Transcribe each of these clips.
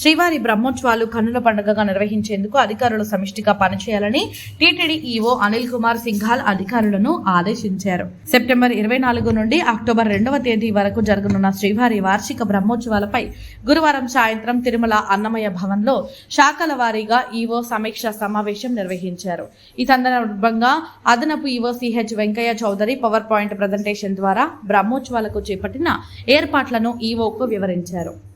శ్రీవారి బ్రహ్మోత్సవాలు కన్నుల పండుగగా నిర్వహించేందుకు అధికారులు సమిష్టిగా పనిచేయాలని టీటీడీ ఈవో అనిల్ కుమార్ సింఘాల్ అధికారులను ఆదేశించారు. సెప్టెంబర్ ఇరవై నాలుగు నుండి అక్టోబర్ రెండవ తేదీ వరకు జరగనున్న శ్రీవారి వార్షిక బ్రహ్మోత్సవాలపై గురువారం సాయంత్రం తిరుమల అన్నమయ్య భవన్లో శాఖల వారీగా ఈవో సమీక్ష సమావేశం నిర్వహించారు. ఈ సందర్భంగా అదనపు EO CH Venkaiah Chowdary power point presentation ద్వారా బ్రహ్మోత్సవాలకు చేపట్టిన ఏర్పాట్లను ఈవోకు వివరించారు.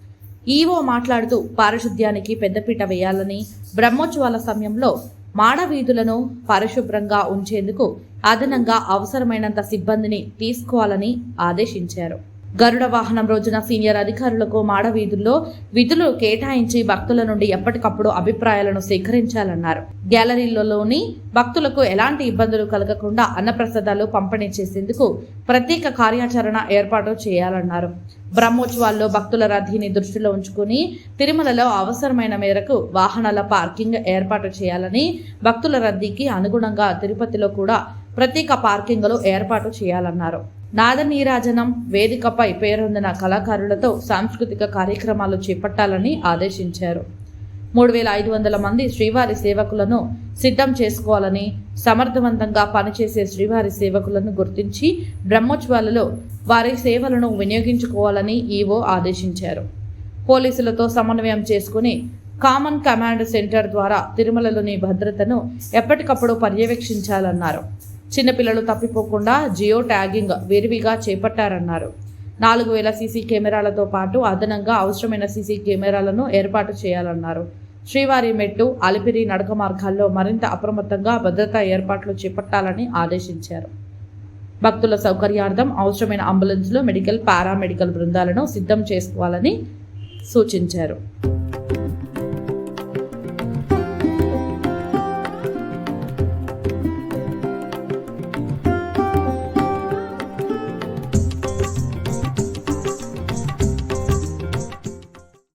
ఈవో మాట్లాడుతూ పారిశుద్ధ్యానికి పెద్దపీట వేయాలని బ్రహ్మోత్సవాల సమయంలో మాడవీధులను పరిశుభ్రంగా ఉంచేందుకు అదనంగా అవసరమైనంత సిబ్బందిని తీసుకోవాలని ఆదేశించారు. గరుడ వాహనం రోజున సీనియర్ అధికారులకు మాడవీధుల్లో విధులు కేటాయించి భక్తుల నుండి ఎప్పటికప్పుడు అభిప్రాయాలను సేకరించాలన్నారు. గ్యాలరీలలోని భక్తులకు ఎలాంటి ఇబ్బందులు కలగకుండా అన్నప్రసాదాలు పంపిణీ చేసేందుకు ప్రత్యేక కార్యాచరణ ఏర్పాటు చేయాలన్నారు. బ్రహ్మోత్సవాల్లో భక్తుల రద్దీని దృష్టిలో ఉంచుకుని తిరుమలలో అవసరమైన మేరకు వాహనాల పార్కింగ్ ఏర్పాటు చేయాలని భక్తుల రద్దీకి అనుగుణంగా తిరుపతిలో కూడా ప్రత్యేక పార్కింగ్లు ఏర్పాటు చేయాలన్నారు. నాదనీరాజనం వేదికపై పేరొందిన కళాకారులతో సాంస్కృతిక కార్యక్రమాలు చేపట్టాలని ఆదేశించారు. మూడు వేల ఐదు వందల మంది శ్రీవారి సేవకులను సిద్ధం చేసుకోవాలని సమర్థవంతంగా పనిచేసే శ్రీవారి సేవకులను గుర్తించి బ్రహ్మోత్సవాలలో వారి సేవలను వినియోగించుకోవాలని ఈవో ఆదేశించారు. పోలీసులతో సమన్వయం చేసుకుని కామన్ కమాండ్ సెంటర్ ద్వారా తిరుమలలోని భద్రతను ఎప్పటికప్పుడు పర్యవేక్షించాలన్నారు. చిన్నపిల్లలు తప్పిపోకుండా జియో ట్యాగింగ్ విరివిగా చేపట్టారన్నారు. నాలుగు వేల సీసీ కెమెరాలతో పాటు అదనంగా అవసరమైన సీసీ కెమెరాలను ఏర్పాటు చేయాలన్నారు. శ్రీవారి మెట్టు అలిపిరి నడక మార్గాల్లో మరింత అప్రమత్తంగా భద్రతా ఏర్పాట్లు చేపట్టాలని ఆదేశించారు. భక్తుల సౌకర్యార్థం అవసరమైన అంబులెన్స్లు మెడికల్ పారామెడికల్ బృందాలను సిద్ధం చేసుకోవాలని సూచించారు.